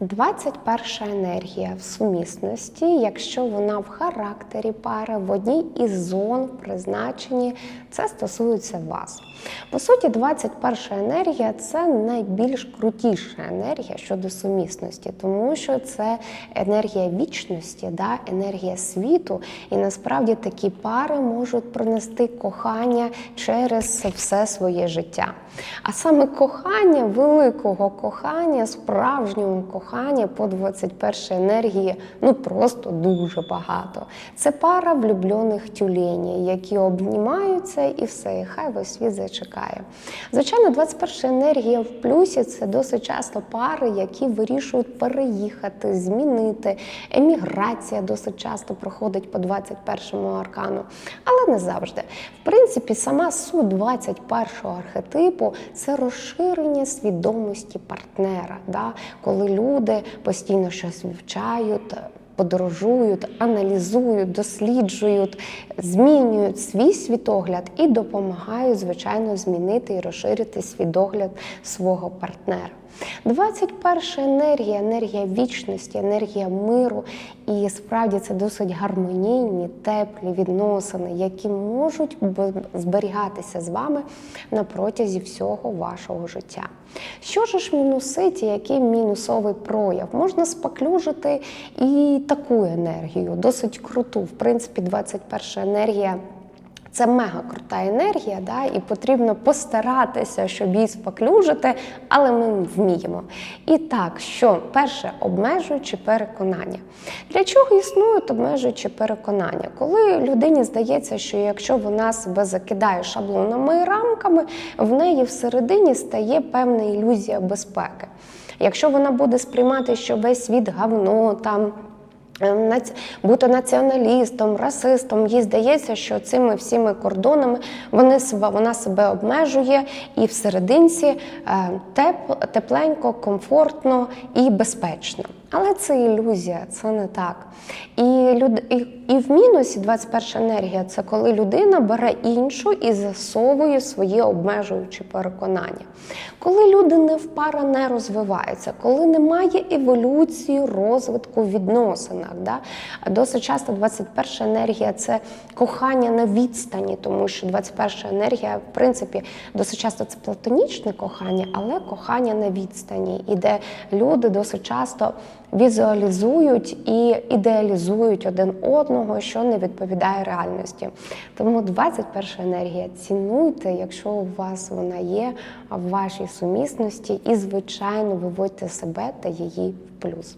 21 енергія в сумісності, якщо вона в характері пари, в одній із зон в призначенні, це стосується вас. По суті, 21 енергія це найбільш крутіша енергія щодо сумісності, тому що це енергія вічності, да, енергія світу. І насправді такі пари можуть пронести кохання через все своє життя. А саме кохання, великого кохання, справжнього кохання по 21 енергії ну просто дуже багато. Це пара влюблених тюленів, які обнімаються і все, і хай весь світ зачекає. Звичайно, 21 енергія в плюсі це досить часто пари, які вирішують переїхати, змінити. Еміграція досить часто проходить по 21 аркану, але не завжди. В принципі, сама суть 21 архетипу це розширення свідомості партнера, да? коли люди постійно щось вивчають. Подорожують, аналізують, досліджують, змінюють свій світогляд і допомагають, звичайно, змінити і розширити світогляд свого партнера. 21 енергія, енергія вічності, енергія миру. І справді це досить гармонійні, теплі відносини, які можуть зберігатися з вами на протязі всього вашого життя. Що ж мінуситі, який мінусовий прояв? Можна споклюжити і таку енергію, досить круту. В принципі, 21 енергія. Це мега крута енергія, да, і потрібно постаратися, щоб її споклюжити, але ми вміємо. І так, що перше обмежуючи переконання. Для чого існують обмежуючі переконання? Коли людині здається, що якщо вона себе закидає шаблонами і рамками, в неї всередині стає певна ілюзія безпеки. Якщо вона буде сприймати, що весь світ говно там. Бути націоналістом, расистом, їй здається, що цими всіми кордонами вони себе, вона себе обмежує і всерединці е, теп, тепленько, комфортно і безпечно. Але це ілюзія, це не так. І люд... і, в мінусі 21 енергія це коли людина бере іншу і засовує свої обмежуючі переконання. Коли люди не в пара не розвиваються, коли немає еволюції розвитку в відносинах. Да? Досить часто 21 енергія це кохання на відстані, тому що 21 енергія, в принципі, досить часто це платонічне кохання, але кохання на відстані, і де люди досить часто візуалізують і ідеалізують один одного, що не відповідає реальності. Тому 21 енергія цінуйте, якщо у вас вона є в вашій сумісності, і, звичайно, виводьте себе та її в плюс.